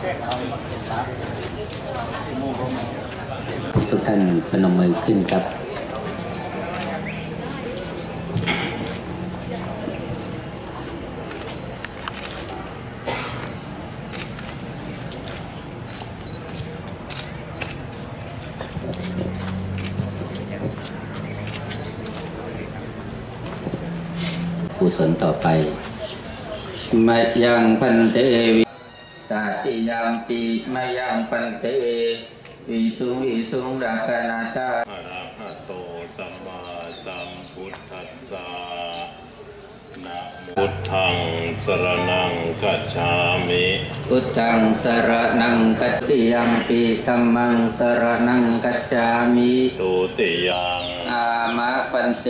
ทุกท่านพนมมือขึ้นครับ กุศลต่อไปมายังพันเตวิ ตาติยามปีมายังพันเตวิสุงวิสุงรักนาตาอะระหะโตสัมมาสัมพุทธัสสะนะโมพุทธังสรณังกัจฉามิพุทธังสรนังกัตติยามปีธรรมังสรนังกัจฉามิตุติยังอามะปันเต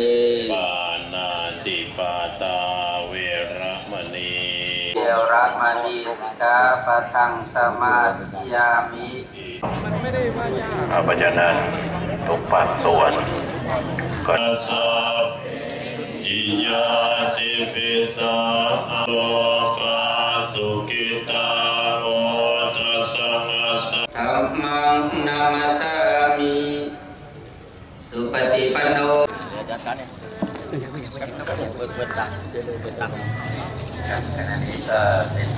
ปานาติปาตาเวระมณีเยระมณีสิกขาปะทังสมาธิยามิอาปัจจนั้นทุกภาคส่วนก็สัพอิยาติปิสาโลกาสุกิตาโอทัสสะมัสสะธรรมังนามาสามิสุปฏิปันโน ครับขณะนี้ก็เป็น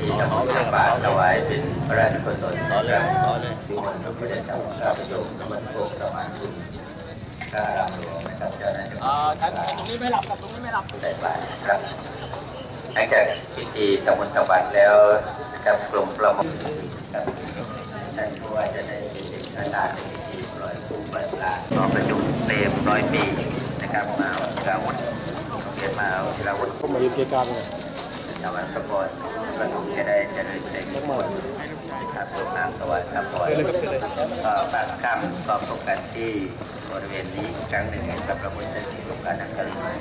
ที่ทำบุญบาตรถวายเป็นพระราชกุศลต่อเลยต่อเลยทุกคนก็ไม่ได้ทำข้าวประโยชน์น้ำมันโคประมาณทุกข้ารำหลวงนะครับเจ้าหน้าที่อ่าท่านตรงนี้ไม่หลับกับตรงนี้ไม่หลับใส่บาตรครับหลังจากพิธีทำบุญถวายแล้วนะครับกลุ่มประมงครับท่านผู้ว่าจะได้เป็นประธานในพิธีปล่อยกุ้ปล่อยปลาต่อประจุเต็มร้อยปี มาวิลาวุฒิเรียนมาวิลาวุฒิผมมาเรียนเกียร์การเลยชาวบ้านสปอร์ตประทุมจะได้จะได้เด็กทุกคนครับตกน้ำสวัสดิ์ครับสวัสดิ์ก็ปากข้ามก็พบกันที่บริเวณนี้อีกครั้งหนึ่งกับพระพุทธศรีสงการนักการเมือง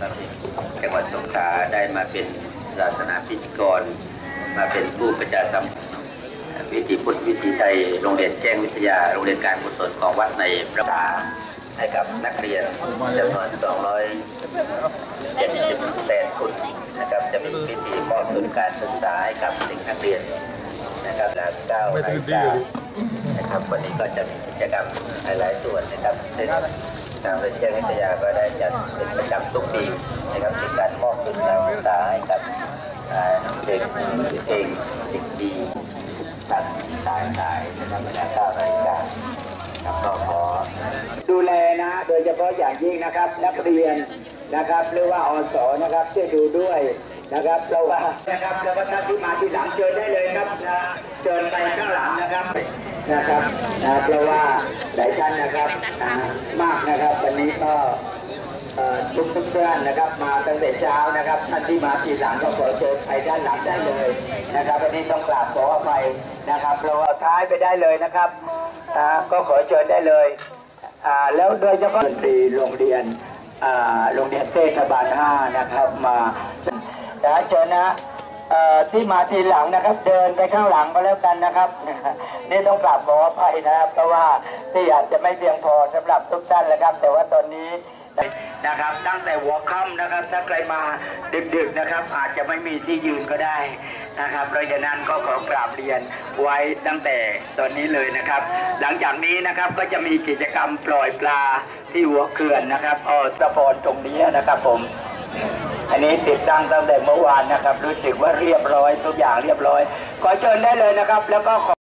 ครับจังหวัดสงขลาได้มาเป็นศาสนาพิธีกร มาเป็นผู้ประชาสัมพันธ์วิถีพุทธวิถีไทยโรงเรียนแจ้งวิทยาโรงเรียนการกุศลของวัดในพระบา ให้กับนักเรียนจำนวน200เจ็ดสิบแปดคนนะครับ จะมีพิธีมอบทุนการศึกษาให้กับเด็กนักเรียนนะครับและเก้านาฬิกานะครับ วันนี้ก็จะมีกิจกรรมหลายส่วนนะครับเช่นทางเรียนเชียงวิทยาก็ได้จัดเป็นประจำทุกปีนะครับเป็นการมอบทุนการศึกษาให้กับเด็กเก่งเด็กดีทางสายสายนะครับเวลาเก้านาฬิกาครับก็ขอ ดูแลนะ โดยเฉพาะอย่างยิ่งนะครับ นักเรียนนะครับหรือว่าอสนะครับช่วยดูด้วยนะครับเพราะว่านะครับแล้วก็ท่านที่มาที่หลังเชิญได้เลยครับนะเชิญไปข้างหลังนะครับนะครับนะเพราะว่าหลายท่านนะครับอ่ามากนะครับวันนี้ก็เอ่อทุกทุกท่านนะครับมาตั้งแต่เช้านะครับท่านที่มาทีหลังก็ขอเชิญไปด้านหลังได้เลยนะครับวันนี้ต้องกราบขออภัยนะครับเราเอาท้ายไปได้เลยนะครับอ่าก็ขอเชิญได้เลย แล้วโดยเฉพาะดนตรีโรงเรียนโรงเรียนเทศบาล5นะครับมานะเชิญนะที่มาทีหลังนะครับ เดินไปข้างหลังก็แล้วกันนะครับ นี่ต้องกราบขออภัยนะครับ เพราะว่าที่อาจจะไม่เพียงพอสำหรับทุกท่านนะครับ แต่ว่าตอนนี้นะครับ ตั้งแต่หัวค่ำนะครับถ้าใครมาดึกๆนะครับ อาจจะไม่มีที่ยืนก็ได้ นะครับ เพราะฉะนั้นก็ขอกราบเรียนไว้ตั้งแต่ตอนนี้เลยนะครับ หลังจากนี้นะครับก็จะมีกิจกรรมปล่อยปลาที่หัวเขื่อนนะครับออสะพอนตรงนี้นะครับผม อันนี้ติดตั้งตั้งแต่เมื่อวานนะครับ รู้สึกว่าเรียบร้อยทุกอย่างเรียบร้อย ขอเชิญได้เลยนะครับ แล้วก็ขอ